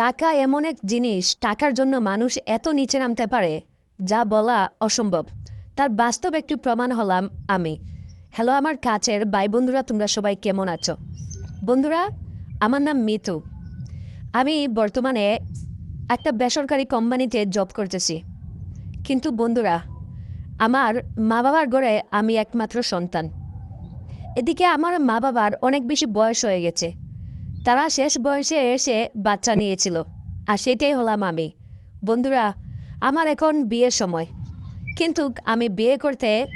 টাকা এমন এক জিনিস টাকার জন্য মানুষ এত নিচে নামতে পারে, যা বলা অসম্ভব। তার বাস্তব একটি প্রমাণ হলাম আমি। হ্যালো আমার কাছের ভাই বন্ধুরা, তোমরা সবাই কেমন আছো? বন্ধুরা, আমার নাম মিতু। আমি বর্তমানে একটা বেসরকারি কোম্পানিতে জব করতেছি। কিন্তু বন্ধুরা, আমার মা বাবার ঘরে আমি একমাত্র সন্তান। এদিকে আমার মা বাবার অনেক বেশি বয়স হয়ে গেছে। তারা শেষ বয়সে এসে বাচ্চা নিয়েছিল। আর সেটাই হলাম আমি। বন্ধুরা, আমার এখন বিয়ের সময়। কিন্তু আমি বিয়ে করতে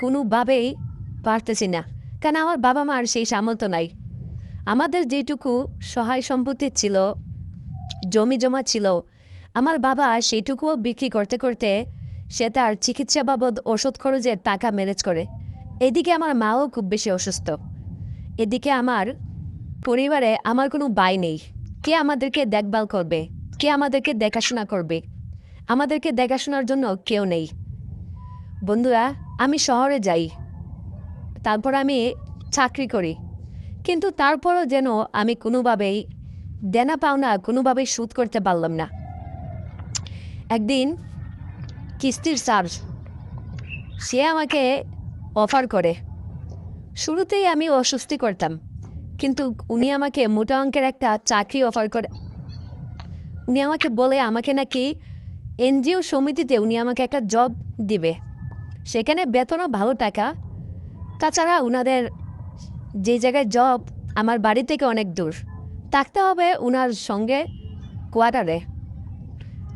কোনোভাবেই পারতেছি না। কারণ আমার বাবা মার সেই সামর্থ্য নাই। আমাদের যেটুকু সহায় সম্পত্তি ছিল, জমি জমা ছিল, আমার বাবা সেইটুকুও বিক্রি করতে করতে সে তার চিকিৎসা বাবদ ওষুধ খরচের টাকা ম্যানেজ করে। এদিকে আমার মাও খুব বেশি অসুস্থ। এদিকে আমার পরিবারে আমার কোনো ভাই নেই। কে আমাদেরকে দেখভাল করবে? কে আমাদেরকে দেখাশোনা করবে? আমাদেরকে দেখাশোনার জন্য কেউ নেই। বন্ধুরা, আমি শহরে যাই। তারপর আমি চাকরি করি। কিন্তু তারপরও যেন আমি কোনোভাবেই দেনা পাওনা কোনোভাবেই শোধ করতে পারলাম না। একদিন কিস্তির স্যার, সে আমাকে অফার করে। শুরুতেই আমি অস্বস্তি করতাম। কিন্তু উনি আমাকে মোটা অঙ্কের একটা চাকরি অফার করে। উনি আমাকে বলে, আমাকে নাকি এনজিও সমিতিতে উনি আমাকে একটা জব দিবে। সেখানে বেতনও ভালো টাকা। তাছাড়া উনাদের যে জায়গায় জব আমার বাড়ি থেকে অনেক দূর। থাকতে হবে উনার সঙ্গে কোয়ার্টারে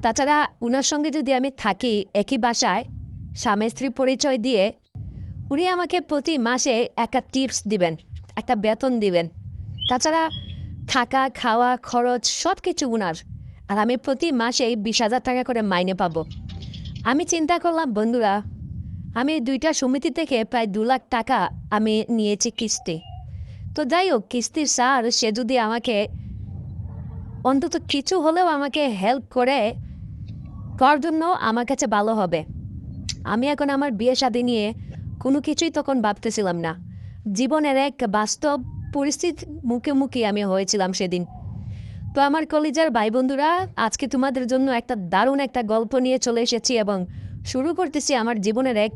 তাছাড়া উনার সঙ্গে যদি আমি থাকি একই বাসায় স্বামী স্ত্রী পরিচয় দিয়ে, উনি আমাকে প্রতি মাসে একটা টিপস দিবেন। একটা বেতন দিবেন। তাছাড়া থাকা, খাওয়া, খরচ সব কিছু উনার। আর আমি প্রতি মাসে বিশ হাজার টাকা করে মাইনে পাবো। আমি চিন্তা করলাম, বন্ধুরা, আমি দুইটা সমিতি থেকে প্রায় দু লাখ টাকা আমি নিয়েছি কিস্তি। তো যাই হোক, কিস্তির স্যার সে যদি আমাকে অন্তত কিছু হলেও আমাকে হেল্প করে করার জন্য আমার কাছে ভালো হবে। আমি এখন আমার বিয়ে শাদী নিয়ে কোনো কিছুই তখন ভাবতেছিলাম না। জীবনের এক বাস্তব পরিস্থিতির মুখোমুখি আমি হয়েছিলাম সেদিন। তো আমার কলেজের ভাই বন্ধুরা আজকে তোমাদের জন্য একটা দারুণ একটা গল্প নিয়ে চলে এসেছি এবং শুরু করতেছি আমার জীবনের এক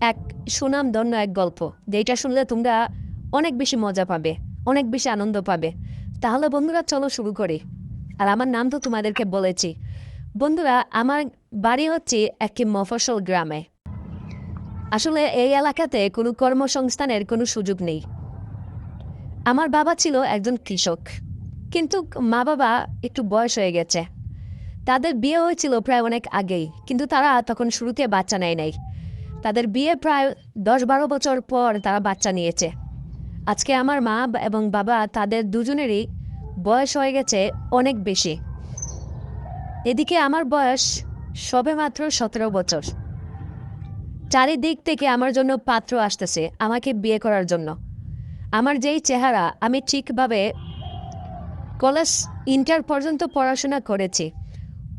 এক সুনামধন্য এক গল্প। যেটা শুনলে তোমরা অনেক বেশি মজা পাবে, অনেক বেশি আনন্দ পাবে। তাহলে বন্ধুরা, চলো শুরু করি। আর আমার নাম তো তোমাদেরকে বলেছি। বন্ধুরা, আমার বাড়ি হচ্ছে একটি মফস্বল গ্রামে। আসলে এই এলাকাতে কোনো কর্মসংস্থানের কোনো সুযোগ নেই। আমার বাবা ছিল একজন কৃষক, কিন্তু মা বাবা একটু বয়স হয়ে গেছে। তাদের বিয়ে হয়েছিল প্রায় অনেক আগেই, কিন্তু তারা তখন শুরুতে বাচ্চা নেয় নাই। তাদের বিয়ে প্রায় দশ বারো বছর পর তারা বাচ্চা নিয়েছে। আজকে আমার মা এবং বাবা তাদের দুজনেরই বয়স হয়ে গেছে অনেক বেশি। এদিকে আমার বয়স সবে মাত্র সতেরো বছর। চারিদিক থেকে আমার জন্য পাত্র আসতেছে, আমাকে বিয়ে করার জন্য। আমার যেই চেহারা, আমি ঠিকভাবে কলেজ ইন্টার পর্যন্ত পড়াশোনা করেছি।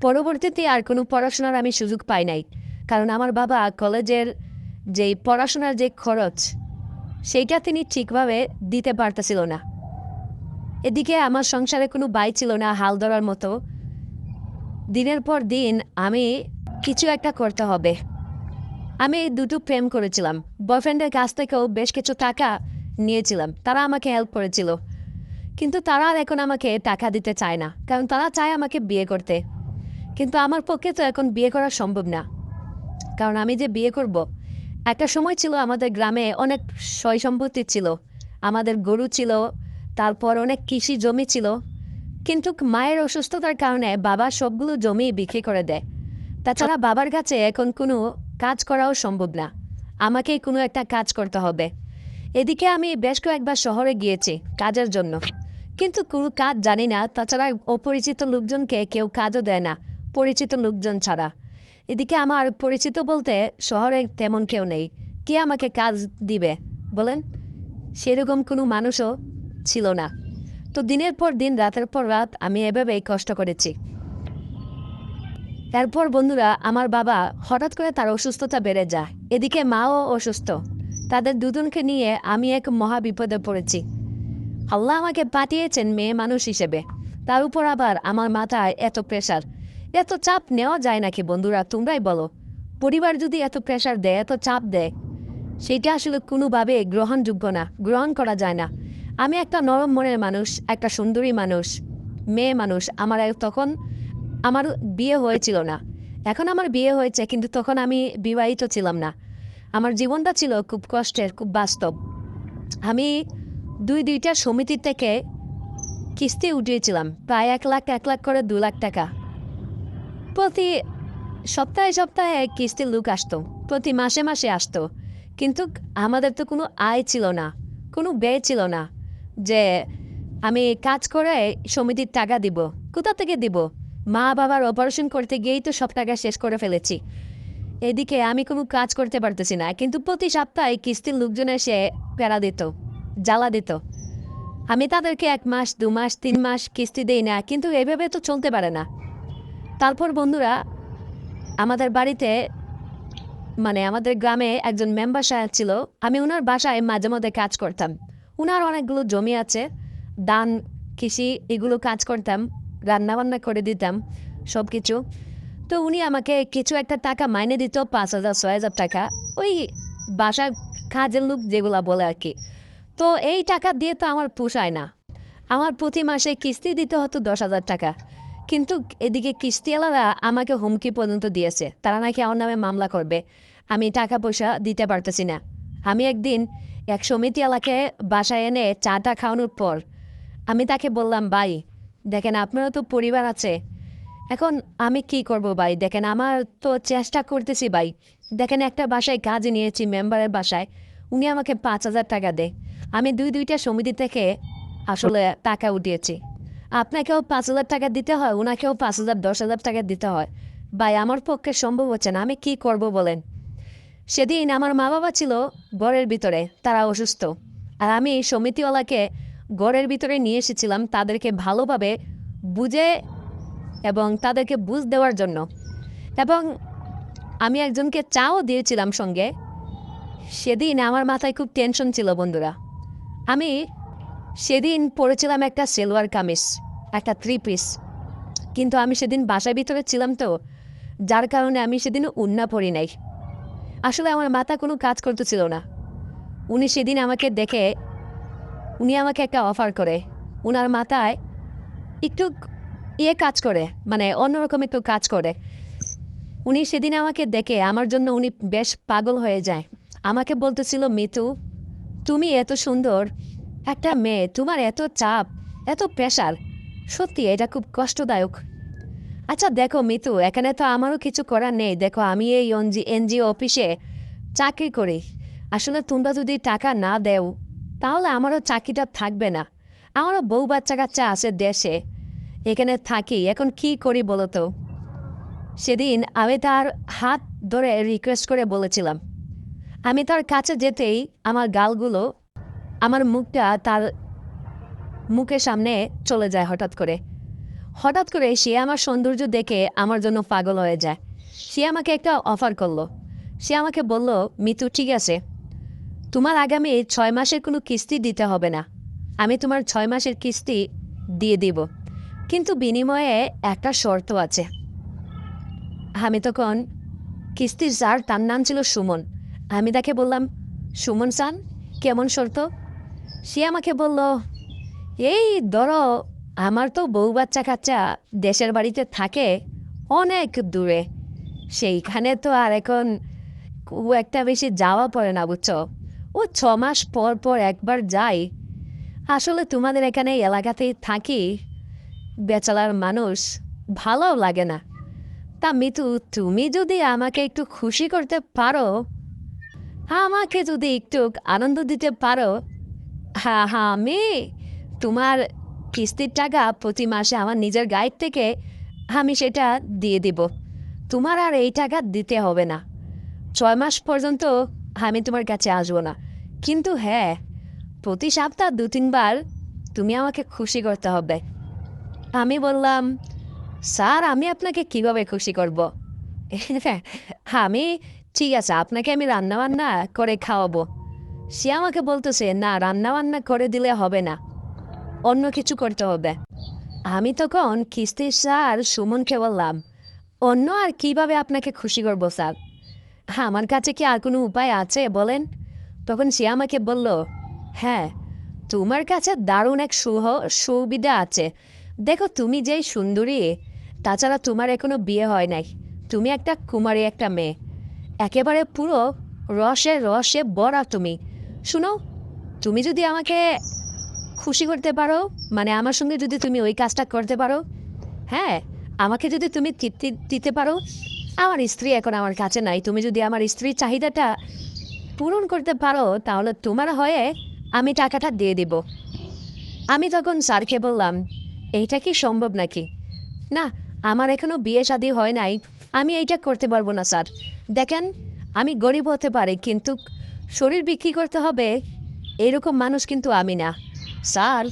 পরবর্তীতে আর কোনো পড়াশোনার আমি সুযোগ পাই নাই। কারণ আমার বাবা কলেজের যেই পড়াশোনার যে খরচ, সেইটা তিনি ঠিকভাবে দিতে পারতেছিল না। এদিকে আমার সংসারে কোনো বাই ছিল না, হাল ধরার মতো। দিনের পর দিন আমি কিছু একটা করতে হবে। আমি দুটো প্রেম করেছিলাম। বয়ফ্রেন্ডের কাছ থেকেও বেশ কিছু টাকা নিয়েছিলাম। তারা আমাকে হেল্প করেছিল। কিন্তু তারা আর এখন আমাকে টাকা দিতে চায় না। কারণ তারা চায় আমাকে বিয়ে করতে। কিন্তু আমার পক্ষে তো এখন বিয়ে করা সম্ভব না। কারণ আমি যে বিয়ে করব, একটা সময় ছিল আমাদের গ্রামে অনেক সয় সম্পত্তি ছিল। আমাদের গরু ছিল, তারপর অনেক কৃষি জমি ছিল। কিন্তু মায়ের অসুস্থতার কারণে বাবা সবগুলো জমি বিক্রি করে দেয়। তাছাড়া বাবার কাছে এখন কোনো কাজ করাও সম্ভব না। আমাকেই কোনো একটা কাজ করতে হবে। এদিকে আমি বেশ কয়েকবার শহরে গিয়েছি কাজের জন্য। কিন্তু কোনো কাজ জানি না, তাছাড়া অপরিচিত লোকজনকে কেউ কাজও দেয় না, পরিচিত লোকজন ছাড়া। এদিকে আমার পরিচিত বলতে শহরে তেমন কেউ নেই। কে আমাকে কাজ দিবে, বলেন? সেরকম কোনো মানুষও ছিল না। তো দিনের পর দিন, রাতের পর রাত আমি এভাবেই কষ্ট করেছি। তারপর বন্ধুরা, আমার বাবা হঠাৎ করে তার অসুস্থতা বেড়ে যায়। এদিকে মাও অসুস্থ। তাদের দুজনকে নিয়ে আমি এক মহা বিপদে পড়েছি। আল্লাহ আমাকে পাঠিয়েছেন মেয়ে মানুষ হিসেবে। তার উপর আবার আমার মাথায় এত প্রেশার এত চাপ নেওয়া যায় নাকি বন্ধুরা, তোমরাই বলো? পরিবার যদি এত প্রেশার দেয়, এত চাপ দেয়, সেটা আসলে কোনোভাবে গ্রহণযোগ্য না, গ্রহণ করা যায় না। আমি একটা নরম মনের মানুষ, একটা সুন্দরী মানুষ, মেয়ে মানুষ। আমার তখন আমার বিয়ে হয়েছিল না। এখন আমার বিয়ে হয়েছে, কিন্তু তখন আমি বিবাহিত ছিলাম না। আমার জীবনটা ছিল খুব কষ্টের, খুব বাস্তব। আমি দুই দুইটা সমিতি থেকে কিস্তি উঠিয়েছিলাম, প্রায় এক লাখ এক লাখ করে দু লাখ টাকা। প্রতি সপ্তাহে সপ্তাহে কিস্তির লোক আসতো, প্রতি মাসে মাসে আসতো। কিন্তু আমাদের তো কোনো আয় ছিল না, কোনো ব্যয় ছিল না যে আমি কাজ করে সমিতির টাকা দিব, কোথা থেকে দিব? মা বাবার অপারেশন করতে গিয়েই তো সব টাকা শেষ করে ফেলেছি। এদিকে আমি কোনো কাজ করতে পারতেছি না, কিন্তু প্রতি সপ্তাহে কিস্তির লোকজন এসে প্যারা দিত, জ্বালা দিত। আমি তাদেরকে এক মাস, দু মাস, তিন মাস কিস্তি দেই না, কিন্তু এভাবে তো চলতে পারে না। তারপর বন্ধুরা, আমাদের বাড়িতে মানে আমাদের গ্রামে একজন মেম্বার সাহেব ছিল, আমি ওনার বাসায় মাঝে মধ্যে কাজ করতাম। ওনার অনেকগুলো জমি আছে দান কৃষি, এগুলো কাজ করতাম। রান্নাবান্না করে দিতাম সব কিছু তো উনি আমাকে কিছু একটা টাকা মাইনে দিত, পাঁচ হাজার, ছয় হাজার টাকা। ওই বাসার কাজের লোক যেগুলা বলে আর কি। তো এই টাকা দিয়ে তো আমার পোষায় না। আমার প্রতি মাসে কিস্তি দিতে হতো দশ হাজার টাকা। কিন্তু এদিকে কিস্তিওয়ালারা আমাকে হুমকি পর্যন্ত দিয়েছে। তারা নাকি আমার নামে মামলা করবে। আমি টাকা পয়সা দিতে পারতেছি না। আমি একদিন এক সমিতিওয়ালাকে বাসায় এনে চাটা খাওয়ানোর পর আমি তাকে বললাম, ভাই দেখেন, আপনারও তো পরিবার আছে। এখন আমি কি করব ভাই? দেখেন, আমার তো চেষ্টা করতেছি ভাই। দেখেন, একটা বাসায় কাজে নিয়েছি, মেম্বারের বাসায়। উনি আমাকে পাঁচ হাজার টাকা দেয় আমি দুই, দুইটা সমিতি থেকে আসলে টাকা উঠিয়েছি। আপনাকেও পাঁচ হাজার টাকা দিতে হয় ওনাকেও পাঁচ হাজার, দশ হাজার টাকা দিতে হয়। ভাই, আমার পক্ষে সম্ভব হচ্ছে না, আমি কি করব বলেন? সেদিন আমার মা বাবা ছিল ঘরের ভিতরে, তারা অসুস্থ। আর আমি এই সমিতিওয়ালাকে ঘরের ভিতরে নিয়ে এসেছিলাম তাদেরকে ভালোভাবে বুঝে এবং তাদেরকে বুঝ দেওয়ার জন্য। এবং আমি একজনকে চাও দিয়েছিলাম সঙ্গে। সেদিন আমার মাথায় খুব টেনশন ছিল, বন্ধুরা। আমি সেদিন পরেছিলাম একটা সেলোয়ার কামিজ, একটা থ্রি পিস কিন্তু আমি সেদিন বাসার ভিতরে ছিলাম তো, যার কারণে আমি সেদিন উন্না পড়ি নাই। আসলে আমার মাথা কোনো কাজ করতেছিল না। উনি সেদিন আমাকে দেখে উনি আমাকে একটা অফার করে। উনার মাথায় একটু ইয়ে কাজ করে মানে অন্যরকম একটু কাজ করে। উনি সেদিন আমাকে দেখে, আমার জন্য উনি বেশ পাগল হয়ে যায়। আমাকে বলতেছিল, মিতু, তুমি এত সুন্দর একটা মেয়ে, তোমার এত চাপ, এত প্রেশার সত্যি এটা খুব কষ্টদায়ক। আচ্ছা দেখো মিতু, এখানে তো আমারও কিছু করার নেই। দেখো আমি এই এনজি, এনজিও অফিসে চাকরি করি। আসলে তোমরা যদি টাকা না দেও তাহলে আমারও চাকরিটা থাকবে না। আমারও বউ বাচ্চা কাচ্চা আছে দেশে। এখানে থাকি, এখন কি করি বলো তো? সেদিন আমি তার হাত ধরে রিকোয়েস্ট করে বলেছিলাম। আমি তার কাছে যেতেই আমার গালগুলো, আমার মুখটা তার মুখের সামনে চলে যায় হঠাৎ করে। হঠাৎ করে সে আমার সৌন্দর্য দেখে আমার জন্য পাগল হয়ে যায়। সে আমাকে একটা অফার করল। সে আমাকে বলল, মিতু, ঠিক আছে। তোমার আগামী ছয় মাসের কোনো কিস্তি দিতে হবে না। আমি তোমার ছয় মাসের কিস্তি দিয়ে দিব। কিন্তু বিনিময়ে একটা শর্ত আছে। আমি তখন কিস্তির স্যার তার নাম ছিল সুমন। আমি তাকে বললাম, সুমন সান কেমন শর্ত? সে আমাকে বলল, এই ধরো, আমার তো বউ বাচ্চা কাচ্চা দেশের বাড়িতে থাকে অনেক দূরে। সেইখানে তো আর এখন খুব একটা বেশি যাওয়া পড়ে না, বুঝছ? ও ছ মাস পর পর একবার যাই আসলে তোমাদের এখানে এই এলাকাতেই থাকি। বেচালার মানুষ ভালো লাগে না। তা মিতু, তুমি যদি আমাকে একটু খুশি করতে পারো, আমাকে যদি একটু আনন্দ দিতে পারো হ্যাঁ হ্যাঁ আমি তোমার কিস্তির টাকা প্রতি মাসে আমার নিজের গাইড থেকে আমি সেটা দিয়ে দিব। তোমার আর এই টাকা দিতে হবে না। ছয় মাস পর্যন্ত আমি তোমার কাছে আসব না। কিন্তু হ্যাঁ প্রতি সপ্তাহ দু তিনবার তুমি আমাকে খুশি করতে হবে। আমি বললাম, স্যার, আমি আপনাকে কীভাবে খুশি করব? আমি, ঠিক আছে, আপনাকে আমি রান্নাবান্না করে খাওয়াবো। সে আমাকে বলতেছে, না, রান্নাবান্না করে দিলে হবে না, অন্য কিছু করতে হবে। আমি তখন, কিস্তির স্যার সুমনকে বললাম, অন্য আর কীভাবে আপনাকে খুশি করব, স্যার? হ্যাঁ আমার কাছে কি আর কোনো উপায় আছে বলেন? তখন সে আমাকে বলল হ্যাঁ তোমার কাছে দারুণ এক সুহ, সুবিধা আছে। দেখো তুমি যেই সুন্দরী, তাছাড়া তোমার এখনও বিয়ে হয় নাই। তুমি একটা কুমারী, একটা মেয়ে। একেবারে পুরো রসে রসে বড়া তুমি। শুনো, তুমি যদি আমাকে খুশি করতে পারো মানে আমার সঙ্গে যদি তুমি ওই কাজটা করতে পারো হ্যাঁ আমাকে যদি তুমি দিতে পারো আমার স্ত্রী এখন আমার কাছে নাই। তুমি যদি আমার স্ত্রীর চাহিদাটা পূরণ করতে পারো, তাহলে তোমার হয়ে আমি টাকাটা দিয়ে দিব। আমি তখন স্যারকে বললাম, এইটা কি সম্ভব নাকি? না, আমার এখনও বিয়ে শাদী হয় নাই। আমি এইটা করতে পারব না, স্যার। দেখেন, আমি গরিব হতে পারি, কিন্তু শরীর বিক্রি করতে হবে, এরকম মানুষ কিন্তু আমি না। স্যার,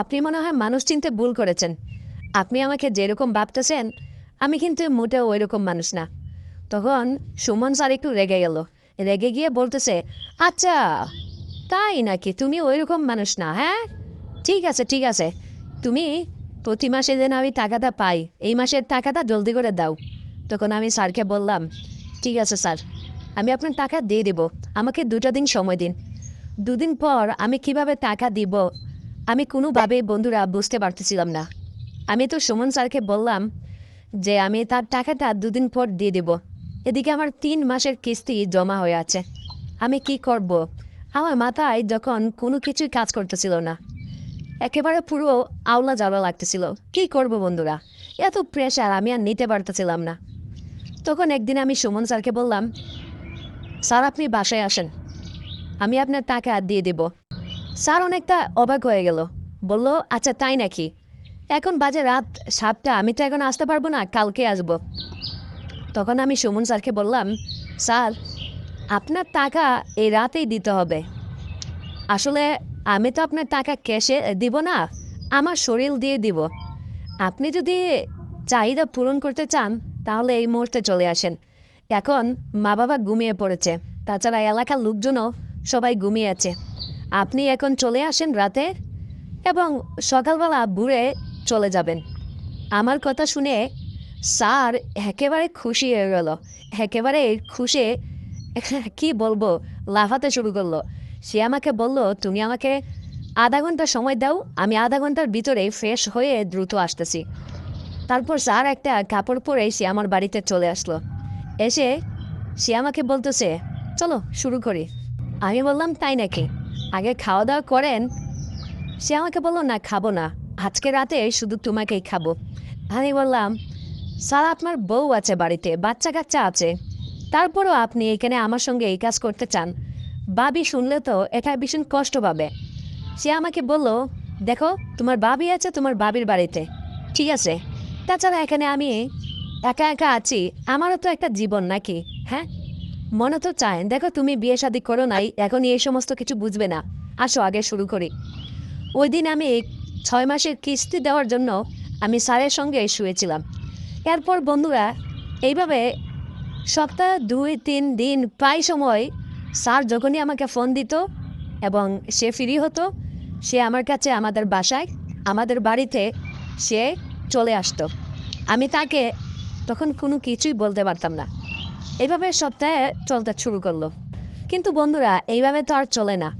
আপনি মনে হয় মানুষ চিনতে ভুল করেছেন। আপনি আমাকে যেরকম ভাবতেছেন আমি কিন্তু মোটেও ওই রকম মানুষ না। তখন সুমন স্যার একটু রেগে গেল। রেগে গিয়ে বলতেছে আচ্ছা তাই নাকি? তুমি ওই রকম মানুষ না হ্যাঁ? ঠিক আছে ঠিক আছে। তুমি প্রতি মাসে যেন আমি টাকাটা পাই, এই মাসের টাকাটা জলদি করে দাও। তখন আমি স্যারকে বললাম, ঠিক আছে স্যার, আমি আপনার টাকা দিয়ে দেব। আমাকে দুটো দিন সময় দিন। দুদিন পর আমি কীভাবে টাকা দিব, আমি কোনোভাবে বন্ধুরা বুঝতে পারতেছিলাম না। আমি তো সুমন স্যারকে বললাম যে আমি তার টাকাটা দুদিন পর দিয়ে দেব। এদিকে আমার তিন মাসের কিস্তি জমা হয়ে আছে। আমি কি করব? আমার মাথায় যখন কোনো কিছুই কাজ করতেছিল না। একেবারে পুরো আওলা জাওলা লাগতেছিল। কি করব বন্ধুরা? এত প্রেশার আমি আর নিতে পারতেছিলাম না। তখন একদিন আমি সুমন স্যারকে বললাম, স্যার, আপনি বাসায় আসেন। আমি আপনার টাকা দিয়ে দেব। স্যার অনেকটা অবাক হয়ে গেল। বলল আচ্ছা তাই নাকি? এখন বাজে রাত সাতটা, আমি তো এখন আসতে পারব না, কালকে আসব। তখন আমি সুমন স্যারকে বললাম, স্যার, আপনার টাকা এই রাতেই দিতে হবে। আসলে আমি তো আপনার টাকা ক্যাশে দিব না, আমার শরীর দিয়ে দিব। আপনি যদি চাহিদা পূরণ করতে চান, তাহলে এই মুহূর্তে চলে আসেন। এখন মা বাবা ঘুমিয়ে পড়েছে। তাছাড়া এলাকার লোকজনও সবাই ঘুমিয়ে আছে। আপনি এখন চলে আসেন রাতে এবং সকালবেলা বুড়ে চলে যাবেন। আমার কথা শুনে স্যার একেবারে খুশি হয়ে গেল। একেবারে খুশি, কি বলব, লাফাতে শুরু করল। সে আমাকে বলল, তুমি আমাকে আধা ঘণ্টা সময় দাও, আমি আধা ঘণ্টার ভিতরে ফ্রেশ হয়ে দ্রুত আসতেছি। তারপর স্যার একটা কাপড় পরে সে আমার বাড়িতে চলে আসলো। এসে সে আমাকে বলতেছে, চলো শুরু করি। আমি বললাম, তাই নাকি? আগে খাওয়া দাওয়া করেন। সে আমাকে বলল, না, খাব না। আজকে রাতে শুধু তোমাকেই খাব। আমি বললাম স্যার আপনার বউ আছে বাড়িতে বাচ্চা কাচ্চা আছে। তারপরও আপনি এখানে আমার সঙ্গে এই কাজ করতে চান। বাবি শুনলে তো এটা ভীষণ কষ্ট পাবে। সে আমাকে বলল, দেখো, তোমার বাবি আছে তোমার বাবির বাড়িতে। ঠিক আছে। তাছাড়া এখানে আমি একা একা আছি, আমারও তো একটা জীবন নাকি হ্যাঁ? মনে তো চায়, দেখো, তুমি বিয়ে শাদি করো নাই এখন এই সমস্ত কিছু বুঝবে না। আসো, আগে শুরু করি। ওই দিন আমি ছয় মাসের কিস্তি দেওয়ার জন্য আমি স্যারের সঙ্গে শুয়েছিলাম। এরপর বন্ধুরা, এইভাবে সপ্তাহ দুই, তিন দিন প্রায় সময় স্যার যখনই আমাকে ফোন দিত এবং সে ফ্রি হতো, সে আমার কাছে আমাদের বাসায়, আমাদের বাড়িতে সে চলে আসতো। আমি তাকে তখন কোনো কিছুই বলতে পারতাম না। এইভাবে সপ্তাহে চলতে শুরু করল। কিন্তু বন্ধুরা, এইভাবে তো আর চলে না।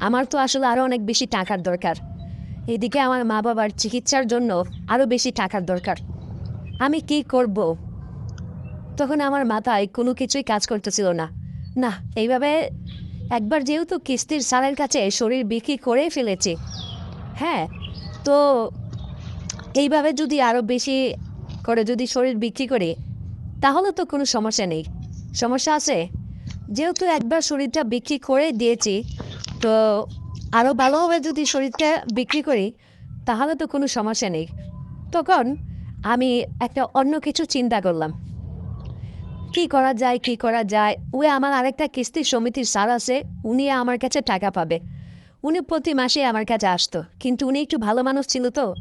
আমার তো আসলে আরও অনেক বেশি টাকার দরকার। এদিকে আমার মা বাবার চিকিৎসার জন্য আরও বেশি টাকার দরকার। আমি কি করব? তখন আমার মাথায় কোনো কিছুই কাজ করতেছিল না। না, এইভাবে একবার যেহেতু কিস্তির সারের কাছে শরীর বিক্রি করে ফেলেছি। হ্যাঁ তো এইভাবে যদি আরও বেশি করে যদি শরীর বিক্রি করি, তাহলে তো কোনো সমস্যা নেই। সমস্যা আছে। যেহেতু একবার শরীরটা বিক্রি করে দিয়েছি, তো আরও ভালোভাবে যদি শরীরটা বিক্রি করি, তাহলে তো কোনো সমস্যা নেই। তখন আমি একটা অন্য কিছু চিন্তা করলাম। কি করা যায়, কি করা যায়? ওই আমার আরেকটা কিস্তি সমিতির স্যার আছে, উনি আমার কাছে টাকা পাবে। উনি প্রতি মাসে আমার কাছে আসতো। কিন্তু উনি একটু ভালো মানুষ ছিল তো।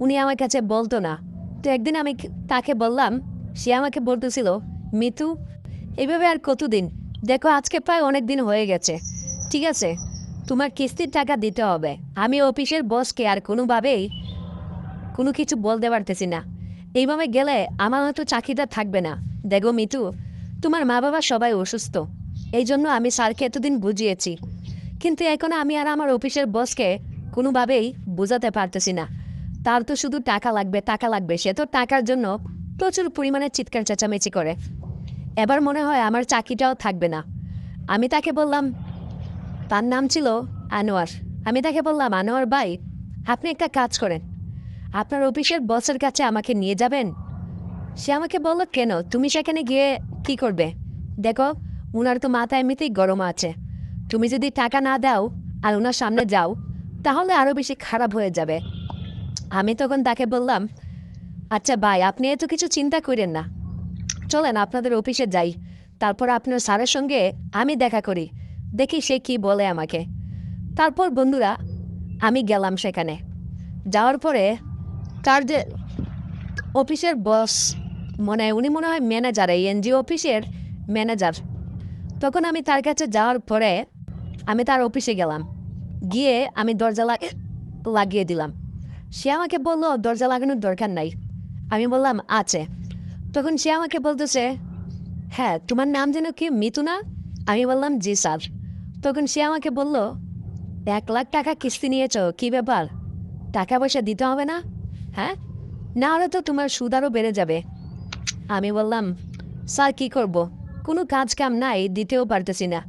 উনি আমার কাছে বলতো না। তো একদিন আমি তাকে বললাম, সে আমাকে বলতেছিল, মিতু, এভাবে আর কতদিন? দেখো, আজকে প্রায় অনেক দিন হয়ে গেছে। ঠিক আছে? তোমার কিস্তির টাকা দিতে হবে। আমি অফিসের বসকে আর কোনোভাবেই কোনো কিছু বলতে পারতেছি না। এইভাবে গেলে আমার হয়তো চাকরিটা থাকবে না। দেখো মিতু, তোমার মা বাবা সবাই অসুস্থ। এই জন্য আমি স্যারকে এতদিন বুঝিয়েছি। কিন্তু এখন আমি আর আমার অফিসের বসকে কোনোভাবেই বোঝাতে পারতেছি না। তার তো শুধু টাকা লাগবে টাকা লাগবে। সে তো টাকার জন্য প্রচুর পরিমাণে চিৎকার চেঁচামেচি করে। এবার মনে হয় আমার চাকরিটাও থাকবে না। আমি তাকে বললাম তার নাম ছিল আনোয়ার। আমি তাকে বললাম, আনোয়ার ভাই, আপনি একটা কাজ করেন। আপনার অফিসের বসের কাছে আমাকে নিয়ে যাবেন। সে আমাকে বলল, কেন? তুমি সেখানে গিয়ে কি করবে? দেখো, উনার তো মাথা এমনিতেই গরম আছে। তুমি যদি টাকা না দাও আর ওনার সামনে যাও, তাহলে আরও বেশি খারাপ হয়ে যাবে। আমি তখন তাকে বললাম আচ্ছা ভাই, আপনি এত কিছু চিন্তা করেন না। চলেন আপনাদের অফিসে যাই। তারপর আপনার স্যারের সঙ্গে আমি দেখা করি। দেখি সে কি বলে আমাকে। তারপর বন্ধুরা, আমি গেলাম সেখানে। যাওয়ার পরে তার যে অফিসের বস, মনে হয় উনি মনে হয় ম্যানেজার, এই এনজিও অফিসের ম্যানেজার। তখন আমি তার কাছে যাওয়ার পরে আমি তার অফিসে গেলাম। গিয়ে আমি দরজা লাগ- লাগিয়ে দিলাম। সে আমাকে বলল, দরজা লাগানোর দরকার নাই। আমি বললাম, আছে। তখন সে আমাকে বলতেছে হ্যাঁ তোমার নাম যেন কি, মিতু না? আমি বললাম, জি, স্যার। তখন সে আমাকে বলল, এক লাখ টাকা কিস্তি নিয়েছ, কি ব্যাপার? টাকা পয়সা দিতে হবে না? হ্যাঁ? না হলে তো তোমার সুদ আরও বেড়ে যাবে। আমি বললাম, স্যার, কি করব? কোনো কাজ কাম নাই, দিতেও পারতেছি না।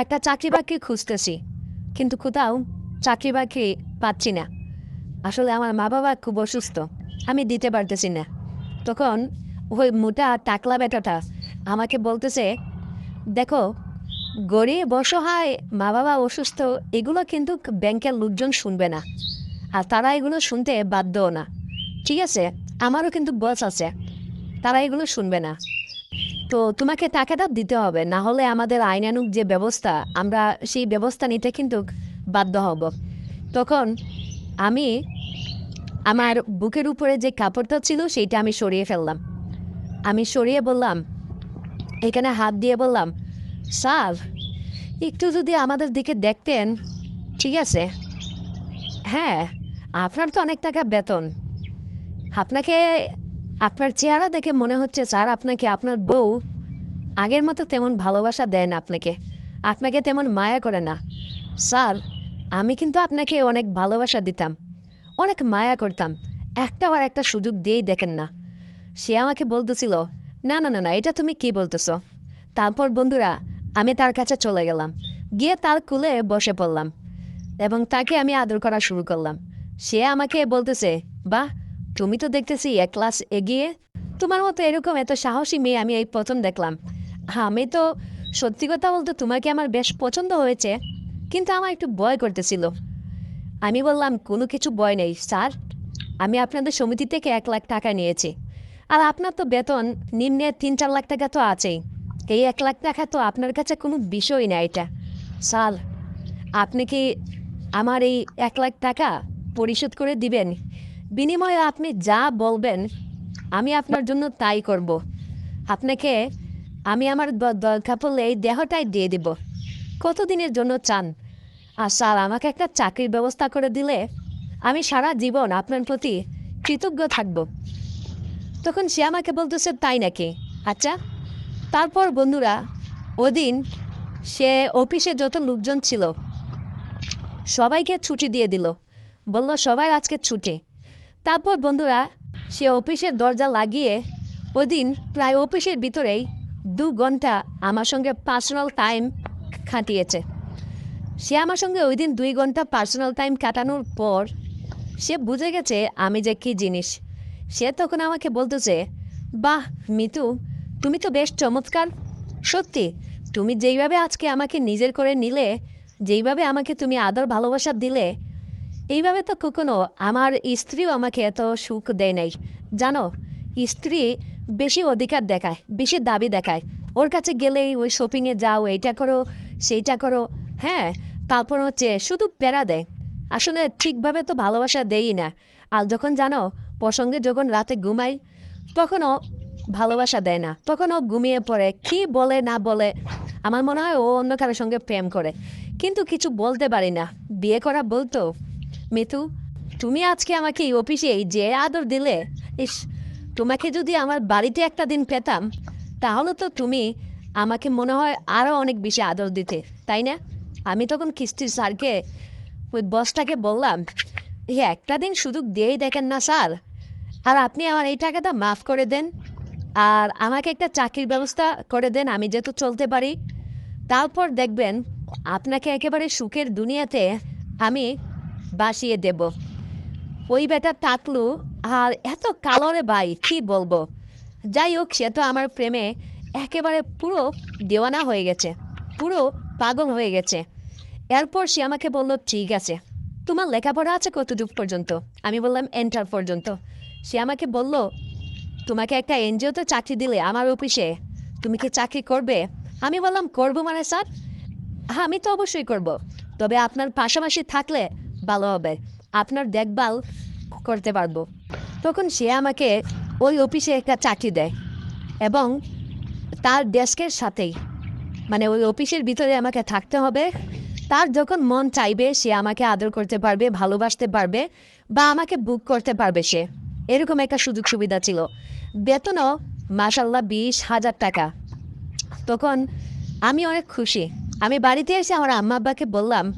একটা চাকরি বাকরি খুঁজতেছি, কিন্তু কোথাও চাকরি বাকরি পাচ্ছি না। আসলে আমার মা বাবা খুব অসুস্থ, আমি দিতে পারতেছি না। তখন ওই মোটা টাকলা বেটাটা আমাকে বলতেছে, দেখো গরিব, অসহায় মা বাবা অসুস্থ, এগুলো কিন্তু ব্যাংকের লোকজন শুনবে না। আর তারা এগুলো শুনতে বাধ্যও না। ঠিক আছে, আমারও কিন্তু বস আছে। তারা এগুলো শুনবে না। তো তোমাকে টাকাটা দিতে হবে, না হলে আমাদের আইনানুক যে ব্যবস্থা, আমরা সেই ব্যবস্থা নিতে কিন্তু বাধ্য হব। তখন আমি আমার বুকের উপরে যে কাপড়টা ছিল, সেইটা আমি সরিয়ে ফেললাম। আমি সরিয়ে বললাম, এখানে হাত দিয়ে বললাম স্যার একটু যদি আমাদের দিকে দেখতেন, ঠিক আছে? হ্যাঁ আপনার তো অনেক টাকা বেতন। আপনাকে, আপনার চেহারা দেখে মনে হচ্ছে স্যার আপনাকে আপনার বউ আগের মতো তেমন ভালোবাসা দেন আপনাকে। আপনাকে তেমন মায়া করে না। স্যার, আমি কিন্তু আপনাকে অনেক ভালোবাসা দিতাম, অনেক মায়া করতাম। একটা আর একটা সুযোগ দিয়েই দেখেন না। সে আমাকে বলতেছিল, না না না না, এটা তুমি কি বলতেছো? তারপর বন্ধুরা আমি তার কাছে চলে গেলাম। গিয়ে তার কুলে বসে পড়লাম এবং তাকে আমি আদর করা শুরু করলাম। সে আমাকে বলতেছে, বাহ, তুমি তো দেখতেছি এক ক্লাস এগিয়ে। তোমার মতো এরকম এত সাহসী মেয়ে আমি এই প্রথম দেখলাম। হ্যাঁ আমি তো সত্যি কথা বলতে তোমাকে আমার বেশ পছন্দ হয়েছে, কিন্তু আমার একটু ভয় করতেছিল। আমি বললাম, কোনো কিছু ভয় নেই, স্যার। আমি আপনাদের সমিতি থেকে এক লাখ টাকা নিয়েছি। আর আপনার তো বেতন নিম্নে তিন চার লাখ টাকা তো আছেই। এই এক লাখ টাকা তো আপনার কাছে কোনো বিষয় না এটা। স্যার, আপনি কি আমার এই এক লাখ টাকা পরিশোধ করে দিবেন? বিনিময়ে আপনি যা বলবেন, আমি আপনার জন্য তাই করব। আপনাকে আমি আমার দরকার পড়লে এই দেহটাই দিয়ে দেব। কতদিনের জন্য চান? আর স্যার, আমাকে একটা চাকরির ব্যবস্থা করে দিলে আমি সারা জীবন আপনার প্রতি কৃতজ্ঞ থাকব। তখন সে আমাকে বলতেছে তাই নাকি? আচ্ছা তারপর বন্ধুরা, ওদিন সে অফিসে যত লোকজন ছিল, সবাইকে ছুটি দিয়ে দিল। বলল সবাই আজকে ছুটি। তারপর বন্ধুরা, সে অফিসের দরজা লাগিয়ে ওদিন প্রায় অফিসের ভিতরেই দু ঘণ্টা আমার সঙ্গে পার্সোনাল টাইম খাটিয়েছে সে আমার সঙ্গে ওই দিন দুই ঘণ্টা পার্সোনাল টাইম কাটানোর পর সে বুঝে গেছে আমি যে কী জিনিস। সে তখন আমাকে বলতেছে, বাহ, মিতু তুমি তো বেশ চমৎকার। সত্যি, তুমি যেইভাবে আজকে আমাকে নিজের করে নিলে, যেইভাবে আমাকে তুমি আদর ভালোবাসা দিলে, এইভাবে তো কখনো আমার স্ত্রীও আমাকে এত সুখ দেয় নাই। জানো, স্ত্রী বেশি অধিকার দেখায়, বেশি দাবি দেখায়। ওর কাছে গেলেই ওই শপিংয়ে যাও, এইটা করো, সেইটা করো হ্যাঁ তারপর হচ্ছে শুধু প্যারা দেয়। আসলে ঠিকভাবে তো ভালোবাসা দেই না। আর যখন জানো, প্রসঙ্গে যখন রাতে ঘুমাই, তখনও ভালোবাসা দেয় না। তখন ও ঘুমিয়ে পড়ে, কি বলে না বলে, আমার মনে হয় ও অন্য কারোর সঙ্গে প্রেম করে। কিন্তু কিছু বলতে পারি না। বিয়ে করা বলতো মিতু তুমি আজকে আমাকে এই অফিসে এই যে আদর দিলে, ইস, তোমাকে যদি আমার বাড়িতে একটা দিন পেতাম, তাহলে তো তুমি আমাকে মনে হয় আরও অনেক বেশি আদর দিতে, তাই না? আমি তখন কিস্তির স্যারকে, ওই বসটাকে বললাম এই একটা দিন শুধু দিয়েই দেখেন না স্যার। আর আপনি আমার এই টাকাটা মাফ করে দেন। আর আমাকে একটা চাকরির ব্যবস্থা করে দেন, আমি যেহেতু চলতে পারি। তারপর দেখবেন, আপনাকে একেবারে সুখের দুনিয়াতে আমি বাসিয়ে দেব। ওই বেটা টাকলু আর এত কালোরে ভাই, কি বলব? যাই হোক, সে তো আমার প্রেমে একেবারে পুরো দেওয়ানা হয়ে গেছে, পুরো পাগল হয়ে গেছে। এরপর সে আমাকে বলল, ঠিক আছে, তোমার লেখাপড়া আছে কতটুকু পর্যন্ত? আমি বললাম, এন্টার পর্যন্ত। সে আমাকে বলল তোমাকে একটা এনজিওতে চাকরি দিলে আমার অফিসে। তুমি কি চাকরি করবে? আমি বললাম, করব মানে স্যার? হ্যাঁ আমি তো অবশ্যই করব। তবে আপনার পাশাপাশি থাকলে ভালো হবে। আপনার দেখভাল করতে পারব। তখন সে আমাকে ওই অফিসে একটা চাকরি দেয় এবং তার ডেস্কের সাথেই মানে ওই অফিসের ভিতরে আমাকে থাকতে হবে। তার যখন মন চাইবে, সে আমাকে আদর করতে পারবে, ভালোবাসতে পারবে বা আমাকে বুক করতে পারবে সে। এরকম একটা সুযোগ সুবিধা ছিল। বেতনও মাসাল্লাহ বিশ হাজার টাকা। তখন আমি অনেক খুশি। আমি বাড়িতে এসে আমার আম্মা আব্বাকে বললাম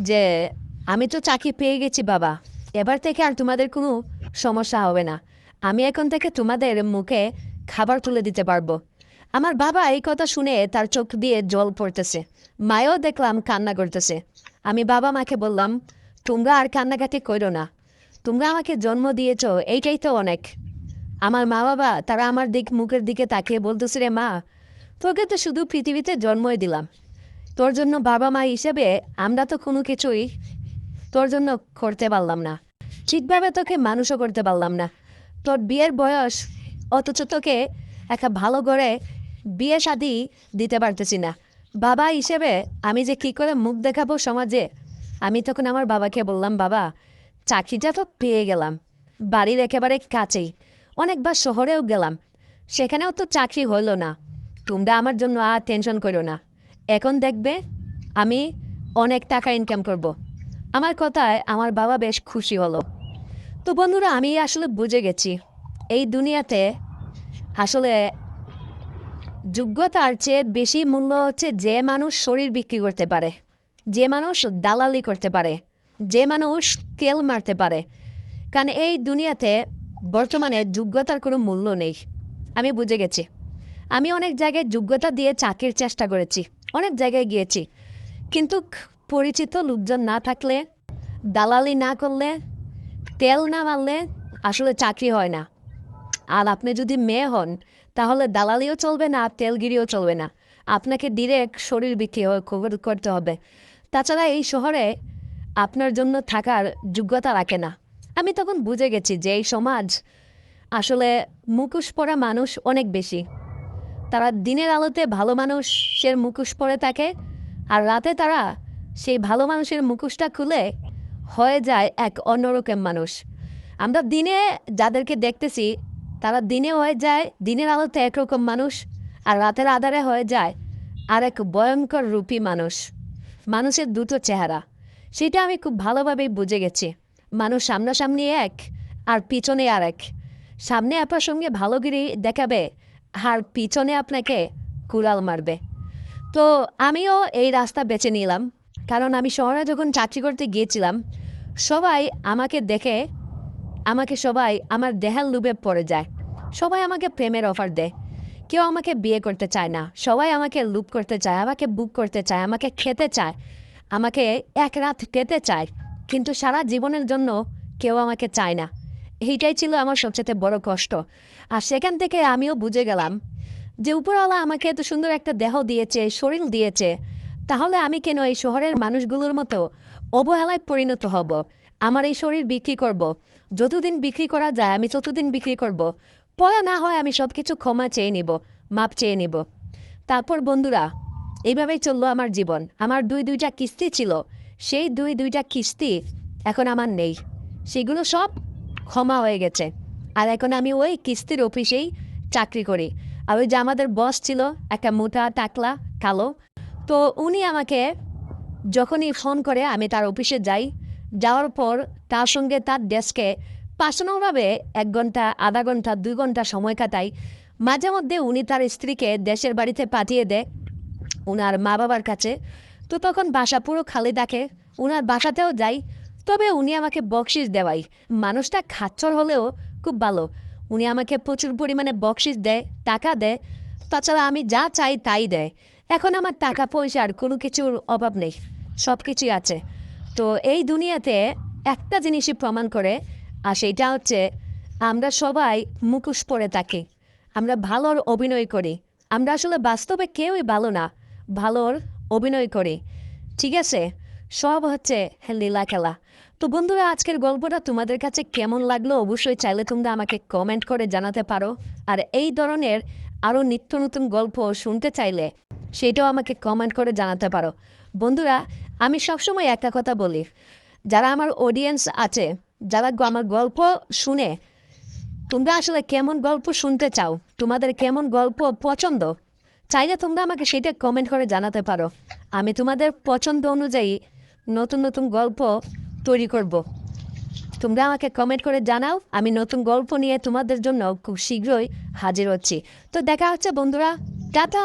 যে, আমি তো চাকরি পেয়ে গেছি বাবা। এবার থেকে আর তোমাদের কোনো সমস্যা হবে না। আমি এখন থেকে তোমাদের মুখে খাবার তুলে দিতে পারব। আমার বাবা এই কথা শুনে তার চোখ দিয়ে জল পড়তেছে। মায়ও দেখলাম কান্না করতেছে। আমি বাবা মাকে বললাম, তোমরা আর কান্নাকাটি করো না। তোমরা আমাকে জন্ম দিয়েছ, এইটাই তো অনেক। আমার মা বাবা তারা আমার দিক, মুখের দিকে তাকিয়ে বলতেছে, রে মা, তোকে তো শুধু পৃথিবীতে জন্মই দিলাম। তোর জন্য বাবা মা হিসেবে আমরা তো কোনো কিছুই তোর জন্য করতে পারলাম না। ঠিকভাবে তোকে মানুষও করতে পারলাম না। তোর বিয়ের বয়স, অথচ তোকে একটা ভালো করে বিয়ে শাদি দিতে পারতেছি না। বাবা হিসেবে আমি যে কি করে মুখ দেখাবো সমাজে, আমি তখন আমার বাবাকে বললাম, বাবা, চাকরিটা তো পেয়ে গেলাম। বাড়ির একেবারে কাছেই। অনেকবার শহরেও গেলাম। সেখানেও তো চাকরি হলো না। তোমরা আমার জন্য আর টেনশন করো না। এখন দেখবে আমি অনেক টাকা ইনকাম করব। আমার কথায় আমার বাবা বেশ খুশি হলো। তো বন্ধুরা, আমি আসলে বুঝে গেছি। এই দুনিয়াতে আসলে যোগ্যতার চেয়ে বেশি মূল্য হচ্ছে যে মানুষ শরীর বিক্রি করতে পারে, যে মানুষ দালালি করতে পারে, যে মানুষ তেল মারতে পারে। কারণ এই দুনিয়াতে বর্তমানে যোগ্যতার কোনো মূল্য নেই। আমি বুঝে গেছি। আমি অনেক জায়গায় যোগ্যতা দিয়ে চাকরির চেষ্টা করেছি, অনেক জায়গায় গিয়েছি। কিন্তু পরিচিত লোকজন না থাকলে, দালালি না করলে, তেল না মারলে আসলে চাকরি হয় না। আর আপনি যদি মেয়ে হন, তাহলে দালালিও চলবে না তেলগিরিও চলবে না। আপনাকে ডিরেক্ট শরীর বিক্রি করতে হবে। তাছাড়া এই শহরে আপনার জন্য থাকার যোগ্যতা রাখে না। আমি তখন বুঝে গেছি যে এই সমাজ, আসলে মুখোশ পরা মানুষ অনেক বেশি। তারা দিনের আলোতে ভালো মানুষের মুখোশ পরে থাকে আর রাতে তারা সেই ভালো মানুষের মুখোশটা খুলে হয়ে যায় এক অন্যরকম মানুষ। আমরা দিনে যাদেরকে দেখতেছি, তারা দিনে হয়ে যায়, দিনের আলোতে একরকম মানুষ আর রাতের আধারে হয়ে যায় আর এক ভয়ঙ্কর রূপী মানুষ। মানুষের দুটো চেহারা। সেটা আমি খুব ভালোভাবেই বুঝে গেছি। মানুষ সামনাসামনি এক, আর পিছনে আর এক। সামনে আপনার সঙ্গে ভালোগিরি দেখাবে, আর পিছনে আপনাকে কুড়াল মারবে। তো আমিও এই রাস্তা বেছে নিলাম, কারণ আমি শহরে যখন চাকরি করতে গিয়েছিলাম, সবাই আমাকে দেখে, আমাকে সবাই আমার দেহাল লুবে পড়ে যায়। সবাই আমাকে প্রেমের অফার দেয়। কেউ আমাকে বিয়ে করতে চায় না। সবাই আমাকে লুপ করতে চায়, আমাকে বুক করতে চায়, আমাকে খেতে চায়, আমাকে এক রাত খেতে চায়। কিন্তু সারা জীবনের জন্য কেউ আমাকে চায় না। এইটাই ছিল আমার সবচেয়ে বড় কষ্ট। আর সেখান থেকে আমিও বুঝে গেলাম যে উপরওয়ালা আমাকে এত সুন্দর একটা দেহ দিয়েছে, শরীর দিয়েছে, তাহলে আমি কেন এই শহরের মানুষগুলোর মতো অবহেলায় পরিণত হব? আমার এই শরীর বিক্রি করব। যতদিন বিক্রি করা যায়, আমি ততদিন বিক্রি করব। পরে না হয় আমি সব কিছু ক্ষমা চেয়ে নিব, মাপ চেয়ে নিব। তারপর বন্ধুরা, এইভাবেই চলল আমার জীবন। আমার দুই দুইটা কিস্তি ছিল। সেই দুই, দুইটা কিস্তি এখন আমার নেই। সেগুলো সব ক্ষমা হয়ে গেছে। আর এখন আমি ওই কিস্তির অফিসেই চাকরি করি। আর ওই যে আমাদের বস ছিল, একটা মোটা, টাকলা, কালো, তো উনি আমাকে যখনই ফোন করে, আমি তার অফিসে যাই। যাওয়ার পর তার সঙ্গে তার ডেস্কে পার্সোনালভাবে এক ঘণ্টা, আধা ঘণ্টা, দুই ঘণ্টা সময় কাটাই। মাঝে মধ্যে উনি তার স্ত্রীকে দেশের বাড়িতে পাঠিয়ে দেয় ওনার মা বাবার কাছে। তো তখন বাসা পুরো খালি দেখে ওনার বাসাতেও যাই, তবে উনি আমাকে বকশিস দেওয়াই। মানুষটা খাচ্চর হলেও খুব ভালো। উনি আমাকে প্রচুর পরিমাণে বকশিস দেয়, টাকা দেয়, তাছাড়া আমি যা চাই তাই দেয়। এখন আমার টাকা পয়সার কোনো কিছুর অভাব নেই সব কিছুই আছে। তো এই দুনিয়াতে একটা জিনিসই প্রমাণ করে, আর সেইটা হচ্ছে আমরা সবাই মুখোশ পরে থাকি। আমরা ভালোর অভিনয় করি। আমরা আসলে বাস্তবে কেউই ভালো না। ভালোর অভিনয় করি। ঠিক আছে? সব হচ্ছে লীলা খেলা তো বন্ধুরা, আজকের গল্পটা তোমাদের কাছে কেমন লাগল অবশ্যই চাইলে তোমরা আমাকে কমেন্ট করে জানাতে পারো। আর এই ধরনের আরও নিত্য নতুন গল্প শুনতে চাইলে সেটাও আমাকে কমেন্ট করে জানাতে পারো। বন্ধুরা, আমি সবসময় একটা কথা বলি। যারা আমার অডিয়েন্স আছে, যারা আমার গল্প শুনে, তোমরা আসলে কেমন গল্প শুনতে চাও? তোমাদের কেমন গল্প পছন্দ? চাইলে তোমরা আমাকে সেটা কমেন্ট করে জানাতে পারো। আমি তোমাদের পছন্দ অনুযায়ী নতুন নতুন গল্প তৈরি করব। তোমরা আমাকে কমেন্ট করে জানাও, আমি নতুন গল্প নিয়ে তোমাদের জন্য খুব শীঘ্রই হাজির হচ্ছি। তো দেখা হচ্ছে বন্ধুরা, টাটা!